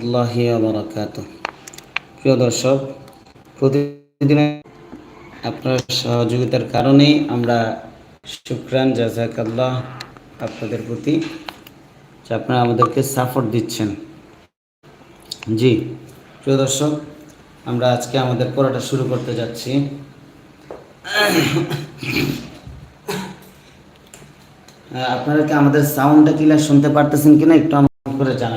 আল্লাহি বারাকাত প্রিয় দর্শক প্রতিদিন আপনার সহযোগিতার কারণেই আমরা শুক্রান জাজাকাল্লাহ আপনাদের প্রতি আপনারা আমাদেরকে সাপোর্ট দিচ্ছেন। জি, প্রিয় দর্শক, আমরা আজকে আমাদের পড়াটা শুরু করতে যাচ্ছি। আপনারা কি আমাদের সাউন্ডটা ক্লিয়ার শুনতে পারতেছেন কিনা একটু আমার করে জানাবেন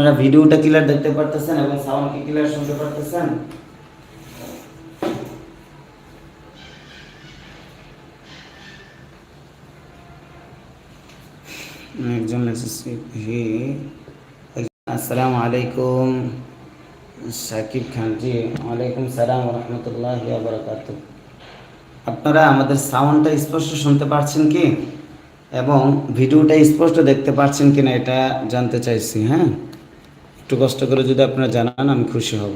আপনারা ভিডিওটা ক্লিয়ার দেখতে পারতেছেন এবং সাউন্ড কি ক্লিয়ার শুনতে পারতেছেন? একজন আসসালামু আলাইকুম। সাকিব খান জি ওয়ালাইকুম সালাম রহমতুল্লাহ বারকাত আপনারা আমাদের সাউন্ডটা স্পষ্ট শুনতে পারছেন কি? এবং ভিডিওটা স্পষ্ট দেখতে পাচ্ছেন কিনা এটা জানতে চাইছি হ্যাঁ? একটু কষ্ট করে যদি আপনারা জানান, আমি খুশি হব।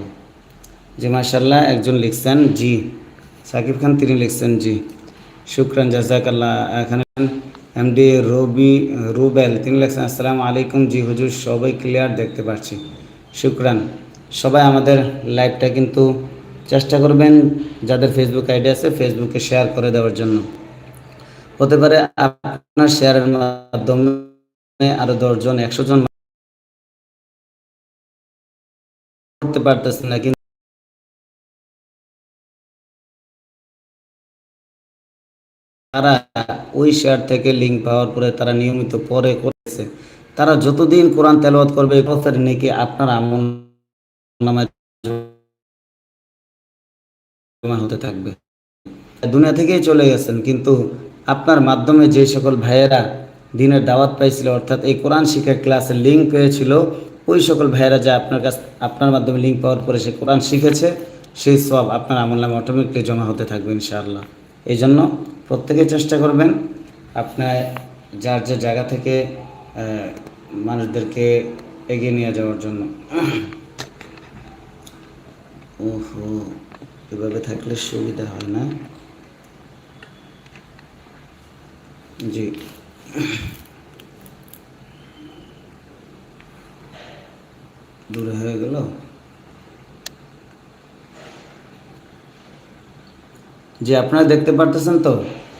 জি মাশাল্লাহ একজন লিখছেন, জি। সাকিব খান, তিনি লিখছেন, জি। শুক্রান, জাজাকাল্লাহ এখানে এমডি রবি, রুবেল, তিনি লিখছেন, আসসালামু আলাইকুম। জি, হুজুর, সবাই ক্লিয়ার দেখতে পাচ্ছি শুক্রান, সবাই আমাদের লাইভটা কিন্তু চেষ্টা করবেন যাদের ফেসবুক আইডি আছে ফেসবুকে শেয়ার করে দেওয়ার জন্য। হতে পারে আপনার শেয়ারের মাধ্যমে আরও দশজন, একশো জন করতে পারতেছেন না, কিন্তু তারা ওই শেয়ার থেকে লিঙ্ক পাওয়ার পরে তারা নিয়মিত পরে করেছে তারা যতদিন কোরআন তেলাওয়াত করবে, এই বছর নাকি আপনার আমল নামায় হতে থাকবে। দুনিয়া থেকেই চলে গেছেন, কিন্তু আপনার মাধ্যমে যে সকল ভাইয়েরা দিনের দাওয়াত পাইছিল, অর্থাৎ এই কোরআন শিক্ষার ক্লাসের লিঙ্ক পেয়েছিল ওই সকল ভাইয়েরা যে আপনার কাছ আপনার মাধ্যমে লিঙ্ক পাওয়ার পরে সে কোরআন শিখেছে, সেই সব আপনার আমল নামে অটোমেটিকলি জমা হতে থাকবে ইনশাআল্লাহ। এই জন্য প্রত্যেকে চেষ্টা করবেন আপনার যার যে জায়গা থেকে মানুষদেরকে এগিয়ে নিয়ে যাওয়ার জন্য। ওহো, এভাবে থাকলে সুবিধা হয় না? জি। দূরে হয়ে গেল জি আপনারা দেখতে পারতেছেন তো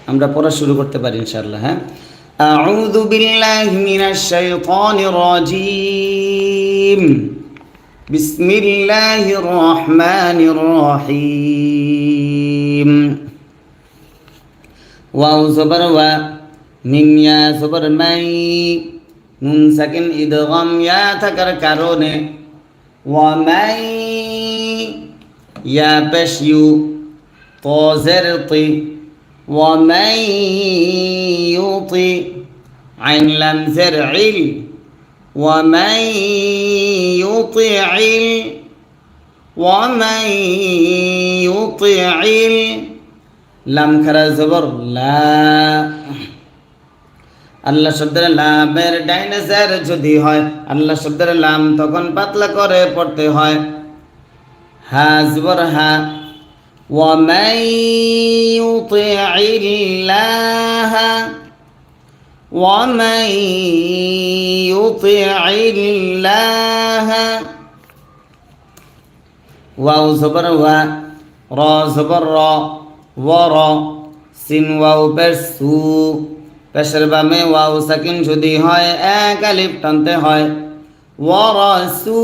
আমরা পড়া শুরু করতে পারি ইনশাআল্লাহ হ্যাঁ أعوذ بالله من الشيطان الرجيم بسم الله الرحمن الرحيم ওয়াও জবর ওয়া মিম ইয়া জবর মাই নুন সাকিন ইদগাম ইয়া থাকার কারণে ওয়া মাই ইয়া পেশ ইউ তো জের তি ওয়া মাই ইউতি আইন লাম জের ইল ওয়া মাই ইউতি'ল ومن يطع লাম খারা জবর লা আল্লাহ শব্দের লামের ডাইনাসার যদি হয় আল্লাহ শব্দের লাম তখন পাতলা করে পড়তে হয় হা জবর হা ومن يطع الله ومن يطع الله ওয়াও জবর ওয়া র জবর র ওয়ার সিন ওয়াও পেশ সু পেশের বামে ওয়াও সাকিন যদি হয় এক আলিফ টানতে হয় ওয়ার সু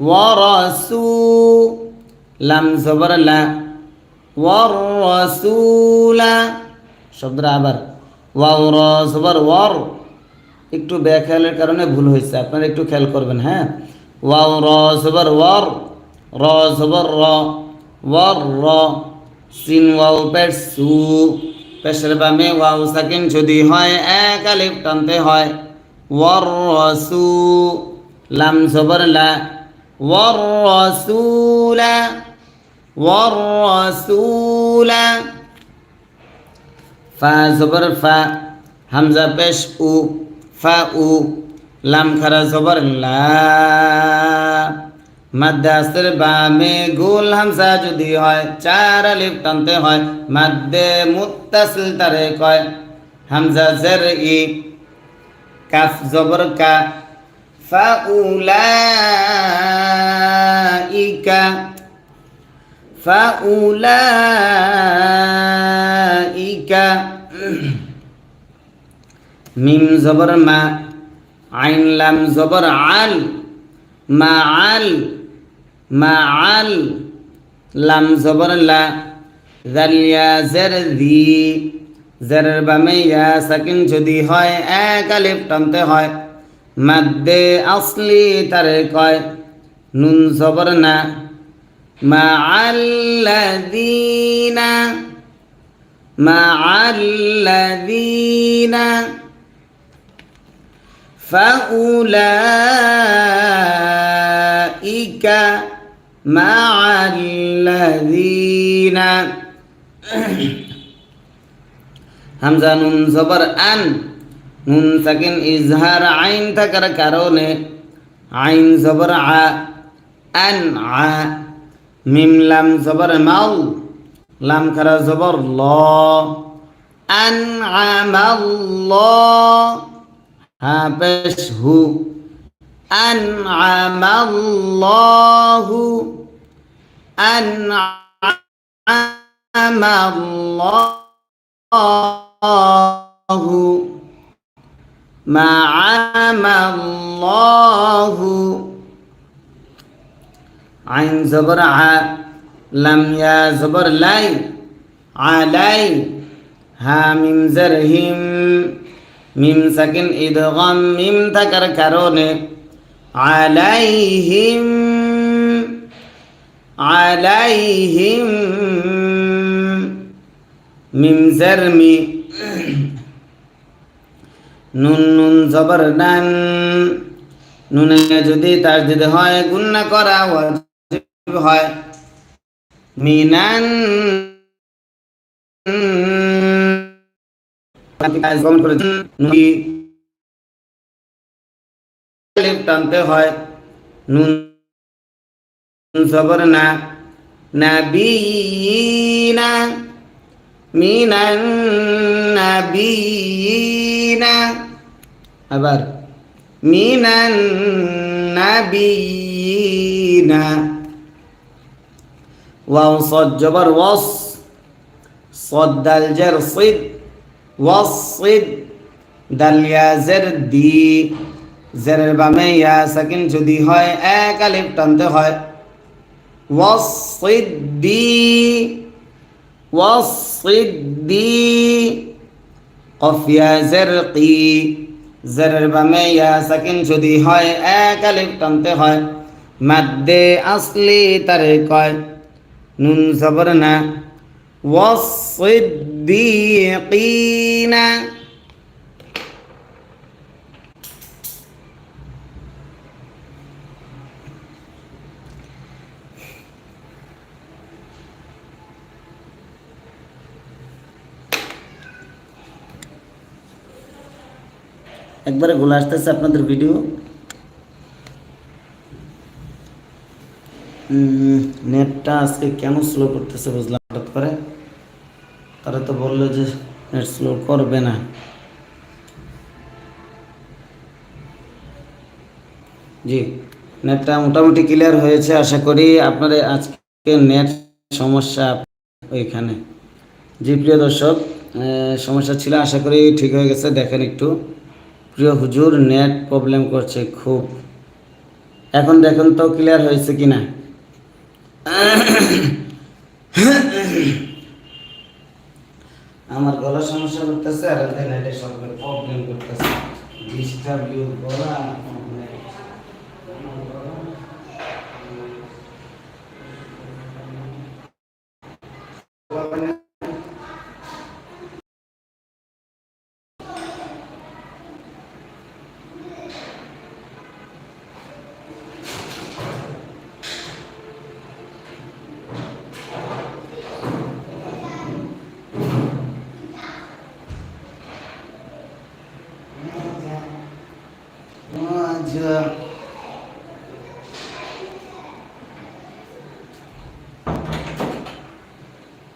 ওয়ার সু লাম জবর লা ওয়ার রসুলা শব্দটা আবার ওয়াও র জবর ওয়ার একটু ব্যাখ্যালের কারণে ভুল হয়েছে আপনারা একটু খেয়াল করবেন হ্যাঁ ওয়াও র জবর ওয়ার র জবর র ওয়ার র সিন ওয়াও পেশ সু পেশের বামে ওয়াও সাকিন যদি হয়, এক আলিফ টানতে হয়। ওয়ার রসু লাম জবর লা। ওয়ার রসুলা ওয়ার রসুলা ফা জবর, ফা। হামজা পেশ, উ। ফা, উ। লাম খারা জবর, লা। মাদ্দাসের বামে গোল হামজা যদি হয়, চার আলিফ টানতে হয়, মাদ্দে মুত্তাসিল তারে কয়, হামজা জের ই কাফ জবর কা, ফাউলাইকা ফাউলাইকা, মিম জবর মা, আইন লাম জবর আল, মা আল মা আল লাম জবর লা জালিয়া জের দি জেরের বামে ইয়া সাকিন যদি হয় এক আলিফ টানতে হয় মাদ্দে আসলি তারে কয় নুন জবর না মা আল্লাযীনা মা আল্লাযীনা فأولئك مع الذين হামজা নুন জবর আন নুন সাকিন ইজহার আইন থাকার কারণে আইন জবর আ আন আ মিম লাম জবর মাউ লাম খারা জবর ল আন আমাল্লাহ হা পেশ হু أنعم الله أنعم الله ما عام الله. عين زبر ع لم يا زبر لي علي ها ميم زرهم ميم سكن إدغام ميم تكر كرونه আলাইহিম আলাইহিম মিম জারমি নুন নুন জবর নান নুনে যদি তার যদি হয় গুন্না করা ওয়াজিব হয় মিনান গমন করেছেন আলিফ টানতে হয়। নুন সবর না। নাবিনা মিনান নাবিনা আবার মিনান নাবিনা ওয়াও সদ জবর ওয়াস। সদ দাল জার সিদ। ওয়াস সিদ। দাল ইয়া জার দি। জেরের বামে ইয়া সাকিন যদি হয়, এক আলিফ টানতে হয়। ওয়াসিদ্দি ওয়াসিদ্দি কফিয়া জেরকি। জেরের বামে ইয়া সাকিন যদি হয়, এক আলিফ টানতে হয়। মাদ্দে আসলি তারে কয়, নুন সবর না। ওয়াসিদ্দিকিনা একবারে গোলা আসতেছে আপনাদের ভিডিও নেটটা আজকে কেন স্লো করতেছে বুঝলাম হঠাৎ করে। তারা তো বলল যে নেট স্লো করবে না। জি, নেটটা মোটামুটি ক্লিয়ার হয়েছে, আশা করি আপনাদের আজকে নেট সমস্যা ওইখানে। জি, প্রিয় দর্শক সমস্যা ছিল, আশা করি ঠিক হয়ে গেছে, দেখেন একটু। প্রিয় হুজুর নেট প্রবলেম করছে খুব। এখন দেখুন তো ক্লিয়ার হয়েছে কি না? আমার গলা সমস্যা করতেছে আর নেটের নেটে সবাই প্রবলেম করতেছে। ডিস্টার্ব ইউ গলা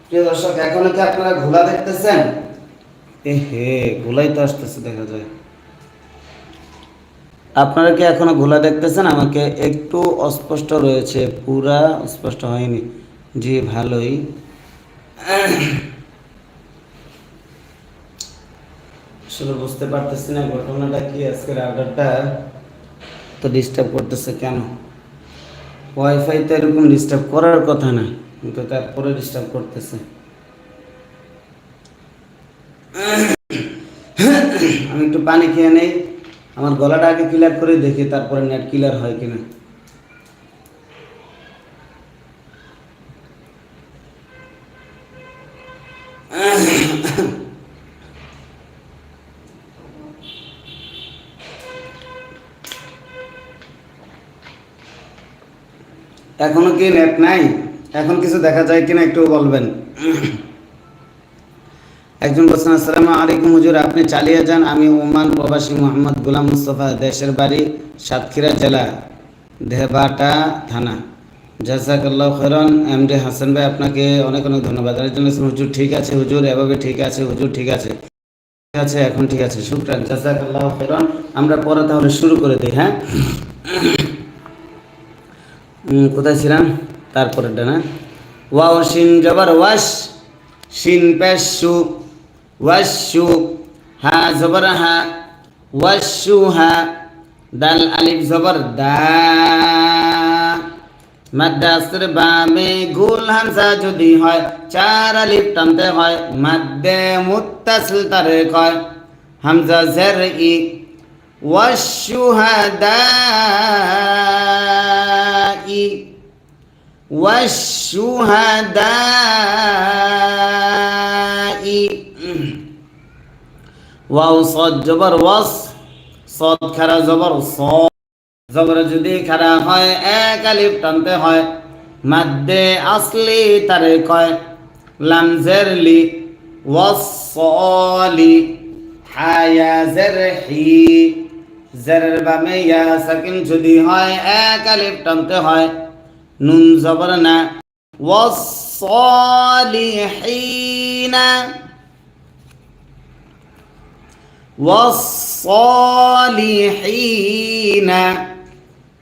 প্রিয় দর্শক কি আপনারা ঘোলা দেখতেছেন? এ হে, ঘোলাই তো আসতেছে, দেখা যায়। আপনারা কি এখনও ঘোলা দেখতেছেন? আমাকে একটু অস্পষ্ট রয়েছে, পুরা স্পষ্ট হয়নি। জি, ভালোই। আসলে বুঝতে পারতেছি না ঘটনাটা কি আজকের অর্ডারটা তো ডিস্টার্ব করতেছে কেন? ওয়াইফাই তো এরকম ডিস্টার্ব করার কথা না, কিন্তু তারপরে ডিস্টার্ব করতেছে। আমি একটু পানি খেয়ে নেই, আমার গলাটা আগে ক্লিয়ার করে দেখি তারপরে নেট ক্লিয়ার হয় কিনা। এখনও কি নেট নাই? এখন কিছু দেখা যায় কিনা একটু বলবেন। একজন বলছেন, আসসালাম আলাইকুম হুজুর, আপনি চালিয়ে যান। আমি ওমান প্রবাসী মোহাম্মদ গোলাম মুস্তফা, দেশের বাড়ি সাতক্ষীরা জেলা, দেহবাটা থানা। জাজাকাল্লাহ খরন এম ডি হাসান ভাই, আপনাকে অনেক অনেক ধন্যবাদ। আর জন্য হুজুর, ঠিক আছে, হুজুর, এভাবে ঠিক আছে, হুজুর, ঠিক আছে। ঠিক আছে, এখন ঠিক আছে, শুক্রান। জাজাকাল্লাহ খরন আমরা পরে তাহলে শুরু করে দিই হ্যাঁ? কোথায় ছিলাম? তারপরেটা না? ওয়াও, শিন জবর ওয়াস শিন পেশ সু, ওয়াশ সু, হা জবর, হা। ওয়াশ সু, হা। দাল, আলিফ, জবর, দা। মাদ্রাসের বামে গুল হামসা যদি হয়, চার আলিফ টানতে হয়, মাদ্দে মুত্তাসিল তারে কয় হামজা জের ই। দা। والشهداء ওয়াও صاد জবর ওয়াস صاد খারা জবর স জবর যদি খারা হয় এক আলিফ টানতে হয় মাদ্দে আসলি তারে কয় লামজের লি ওয়াসলি হায়া জের হি জেরের বামে ইয়া সাকিন যদি হয়, এক আলিফ টানতে হয়। নুন জবর না। ওয়াসলিহিনা ওয়াসলিহিনা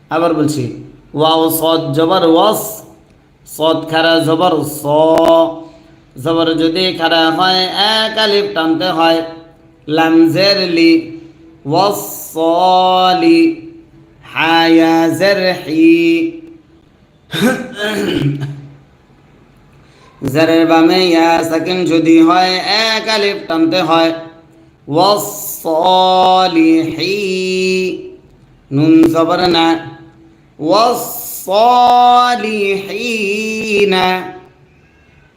আবার বলছি, ওয়াও সদ জবর, ওয়াস। সদ খারা জবর, স। জবর যদি খারা হয়, এক আলিফ টানতে হয়। লামজের লি। ওয়াসলি হায়া জেরহি জারের বামে ইয়া সাকিন যদি হয়, এক আলিফ টানতে হয়। ওয়াসলিহি নুন জবর না। ওয়াসলিহিনা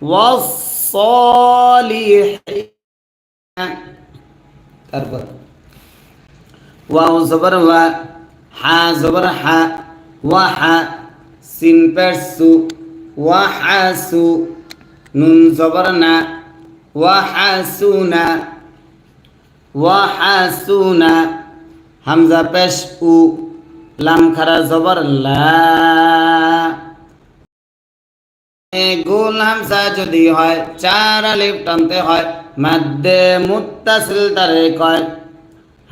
ওয়াসলিহিনা তারপর ওয়াও জবর ওয়া, হা জবর হা, ওয়া হা, সিন পেশ সু, ওয়া হাসু নুন জবর না, ওয়া হাসুনা ওয়া হাসুনা হামজা পেশ উ, লাম খারা লা। হামসা যদি হয়, চার আলিফ টানতে হয়, মাদ্দে মুত্তাসিল তারে কয়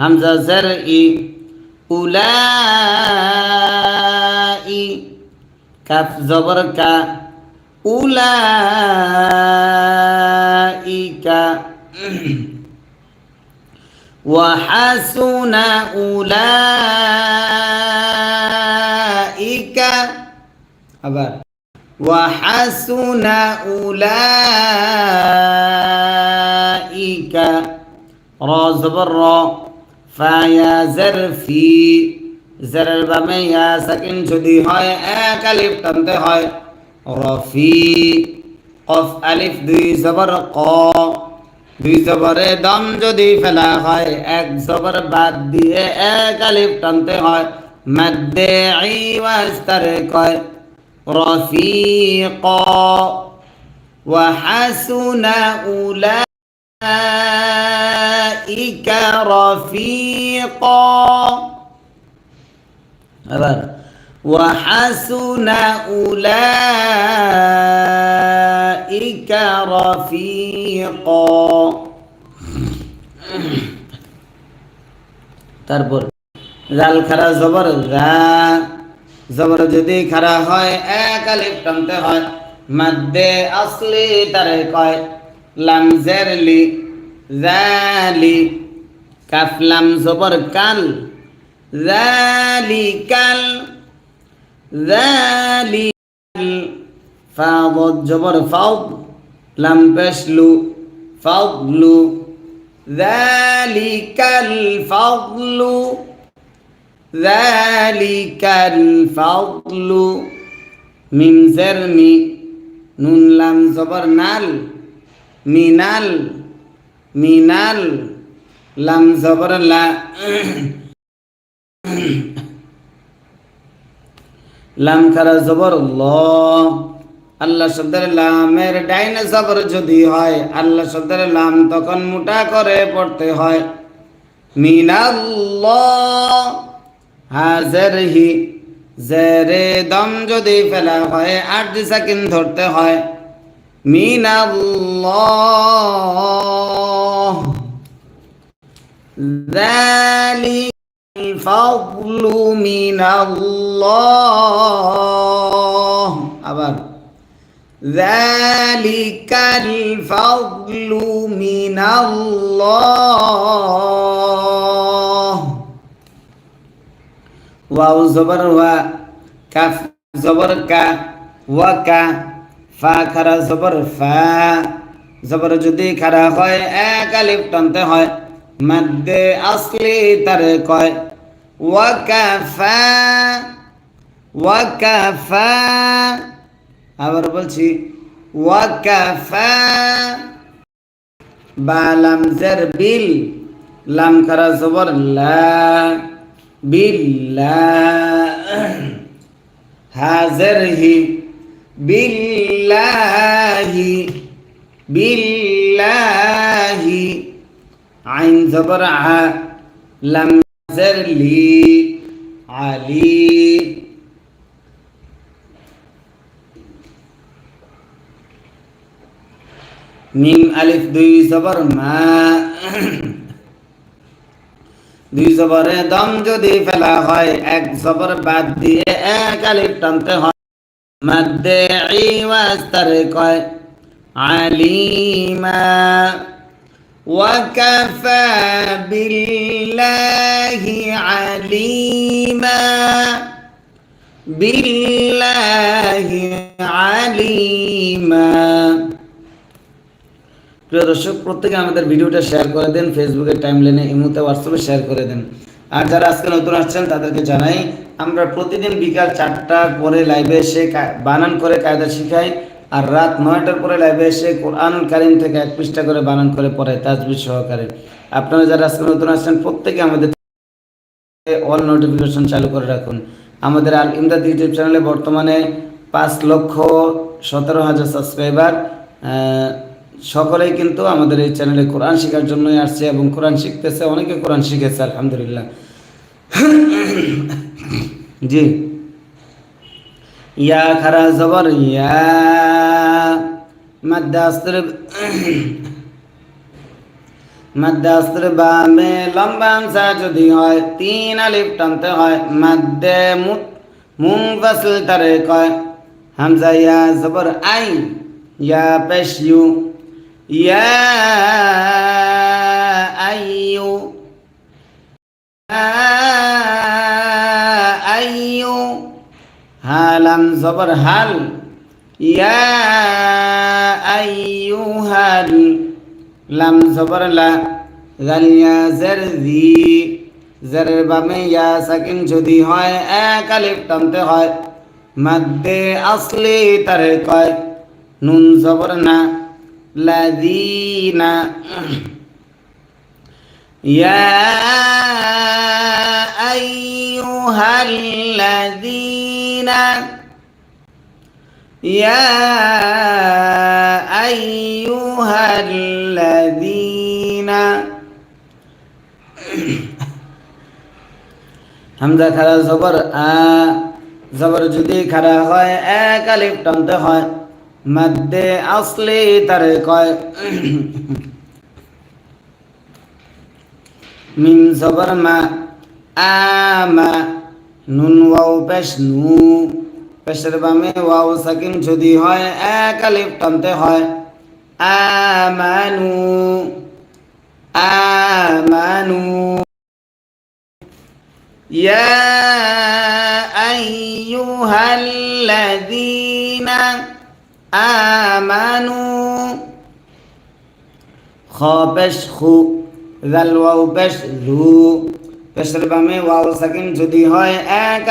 همزة زرع أولئي. كف زبرك كا أولئك. وحسن أولئك. أبار. وحسن أولئك. را زبر را ফায়া জারফি জারের বামে ইয়া সাকিন যদি হয় এক আলিফ টানতে হয় রফি কফ আলিফ দুই জবর ক দুই জবরে দম যদি ফেলা হয় এক জবর বাদ দিয়ে এক আলিফ টানতে হয় মাদ্দে আইওয়াজ তারে কয় রফিক وحسن أولئك رفيقا আবার وحسن أولئك رفيقا তারপর জাল খারা জবর রা জবর যদি খারা হয় এক আলিফ টানতে হয় মাদ্দে আসলি তারে কয় লাম জেরলি জালি কাফলাম জবর কাল, জালিকাল জালিকাল ফাদ জবর ফাদ লাম পেশলু ফাদলু জালিকাল ফাদলু জালিকাল ফাদলু মিম জারমি, নুন লাম জবর নাল, মিনাল মিনাল লাম জবর লা। লাম খারা জবর ল। আল্লাহ শব্দের লামের ডাইনে যদি হয়, আল্লাহ শব্দের লাম তখন মোটা করে পড়তে হয়। মিনাল্লাহ হাজার হি। জেরে দম যদি ফেলা হয়, আট সেকেন্ড ধরতে হয়। মিনাল্লাহ ذلك الفضل من الله আবার ذلك الفضل من الله ওয়াও জবর ওয়া কাফ জবর কা ওয়া কা ফা খারা জবর ফা জবর যদি খারা হয় এক আলিফ টানতে হয় মধ্যে আসলি তারে কয় ওয়া কাফা ওয়া কাফা আবার বলছি ওয়া কাফা বা লামজের বিল, লাম খারা জবর লা বিল্লাহ হাজারহি, বিল্লাহি বিল্লাহি। আইন জবর আ লাম জারলি আলি। মিম আলিফ দুই জবর মা। দুই জবরে দম যদি ফেলা হয়, এক জবর বাদ দিয়ে এক আলিফ টানতে হয়। মধ্যে ইওয়াস্তারে কয়, আলিমা। وكفى بالله عليما بالله عليما প্রিয় দর্শক প্রত্যেকে আমাদের ভিডিওটা শেয়ার করে দেন ফেসবুকের টাইম লাইনে ইমুতে হোয়াটসঅ্যাপে শেয়ার করে দেন আর যারা আজকে নতুন আসছেন তাদেরকে জানাই আমরা প্রতিদিন বিকাল চারটার পরে লাইভে এসে বানান করে কায়দা শিখাই আর রাত নয়টার পরে লাইভে এসে কোরআন কারিম থেকে এক পৃষ্ঠা করে বানান করে পড়াই তাজবির সহকারে। আপনারা যারা আজকে নতুন আসছেন, প্রত্যেকে আমাদের অল নোটিফিকেশন চালু করে রাখুন। আমাদের আল ইমদাদ ইউটিউব চ্যানেলে বর্তমানে পাঁচ লক্ষ সতেরো হাজার সাবস্ক্রাইবার সকলেই কিন্তু আমাদের এই চ্যানেলে কোরআন শেখার জন্যই আসছে এবং কোরআন শিখতেছে, অনেকে কোরআন শিখেছে, আলহামদুলিল্লাহ। জি। ইয়া খারা জবর, ইয়া মাদ্দাস্তর মাদ্দাস্তর বামে লম্বা আমসা যদি হয় তিন আলিফ টানতে হয় মাদ্দে মুং ফাসল তারে কয় হামজা ইয়া জবর আই ইয়া পেশ ইউ ইয়া আইয়ু আইয়ু হালাম জবর হাল ইয়া আইয়ুহাল লাম জবর লা জালিয়া জের জি জেরের বামে ইয়া সাকিন যদি হয়, এক আলিফ হয়। মাদ্দে আসলে তারে কয়, নুন জবর না, লাযিনা। ইয়া আইয়ুহাল লাযিনা। يا أيها الذين হামজা খারা জবর আ জবর যদি খারা হয় এক আলিফ টানতে হয় মধ্যে আসলে তারে কয় মিম জবর মা আমা নুন ওয়াও পেশ নু পেশের বামে ওয়াও সাকিন যদি হয়, এক আলিফ টানতে হয়। আমানু আমানু। ইয়া আইয়ুহাল্লাযীনা আমানু। খ খু জাল ওয়াও পেশ ধু পেশের বামে ওয়াও সাকিন যদি হয়, এক